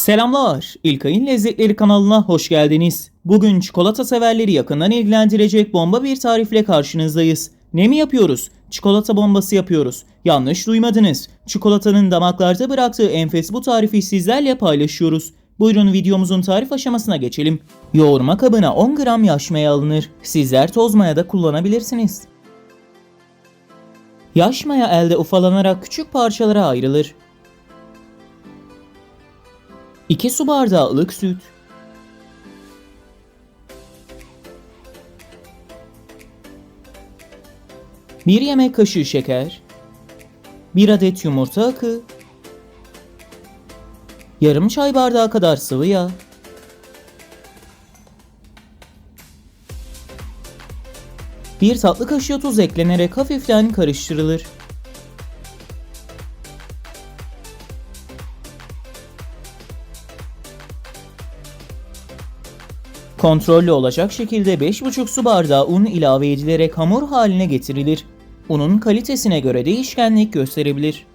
Selamlar, İlkay'ın Lezzetleri kanalına hoş geldiniz. Bugün çikolata severleri yakından ilgilendirecek bomba bir tarifle karşınızdayız. Ne mi yapıyoruz? Çikolata bombası yapıyoruz. Yanlış duymadınız. Çikolatanın damaklarda bıraktığı enfes bu tarifi sizlerle paylaşıyoruz. Buyurun videomuzun tarif aşamasına geçelim. Yoğurma kabına 10 gram yaş maya alınır. Sizler toz maya da kullanabilirsiniz. Yaş maya elde ufalanarak küçük parçalara ayrılır. 2 su bardağı ılık süt, 1 yemek kaşığı şeker, 1 adet yumurta akı, yarım çay bardağı kadar sıvı yağ, bir tatlı kaşığı tuz eklenerek hafiften karıştırılır. Kontrollü olacak şekilde 5,5 su bardağı un ilave edilerek hamur haline getirilir. Unun kalitesine göre değişkenlik gösterebilir.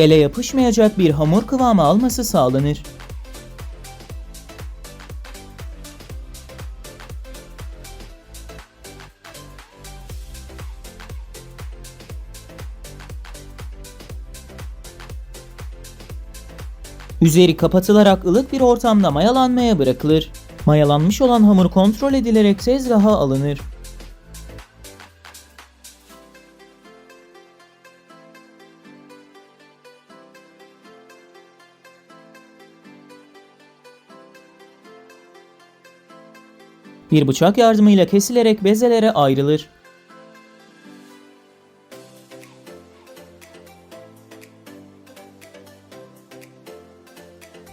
Ele yapışmayacak bir hamur kıvamı alması sağlanır. Üzeri kapatılarak ılık bir ortamda mayalanmaya bırakılır. Mayalanmış olan hamur kontrol edilerek tezgaha alınır. Bir bıçak yardımıyla kesilerek bezelere ayrılır.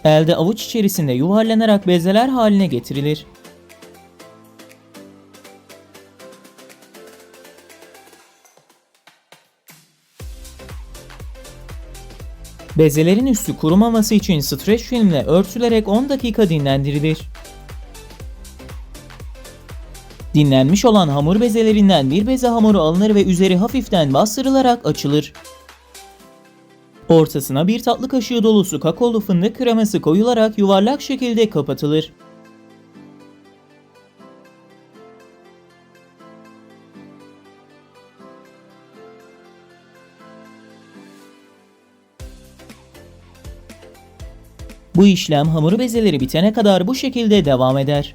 Elde avuç içerisinde yuvarlanarak bezeler haline getirilir. Bezelerin üstü kurumaması için streç filmle örtülerek 10 dakika dinlendirilir. Dinlenmiş olan hamur bezelerinden bir beze hamuru alınır ve üzeri hafiften bastırılarak açılır. Ortasına bir tatlı kaşığı dolusu kakaolu fındık kreması koyularak yuvarlak şekilde kapatılır. Bu işlem hamur bezeleri bitene kadar bu şekilde devam eder.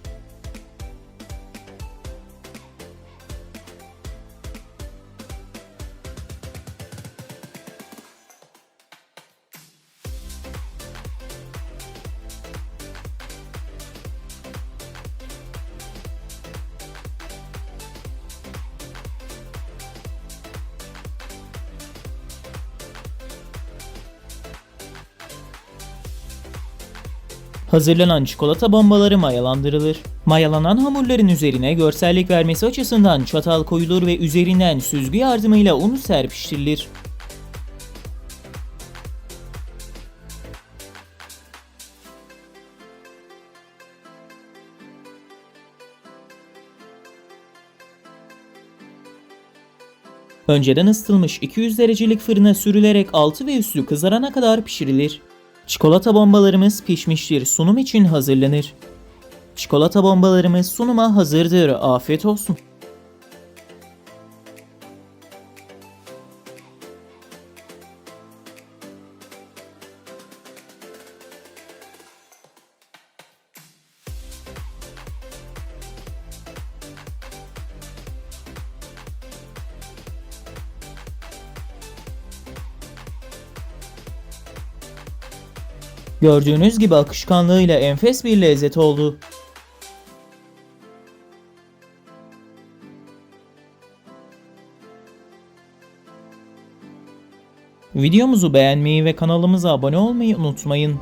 Hazırlanan çikolata bombaları mayalandırılır. Mayalanan hamurların üzerine görsellik vermesi açısından çatal koyulur ve üzerinden süzgü yardımıyla un serpiştirilir. Önceden ısıtılmış 200 derecelik fırına sürülerek altı ve üstü kızarana kadar pişirilir. Çikolata bombalarımız pişmiştir. Sunum için hazırlanır. Çikolata bombalarımız sunuma hazırdır. Afiyet olsun. Gördüğünüz gibi akışkanlığıyla enfes bir lezzet oldu. Videomuzu beğenmeyi ve kanalımıza abone olmayı unutmayın.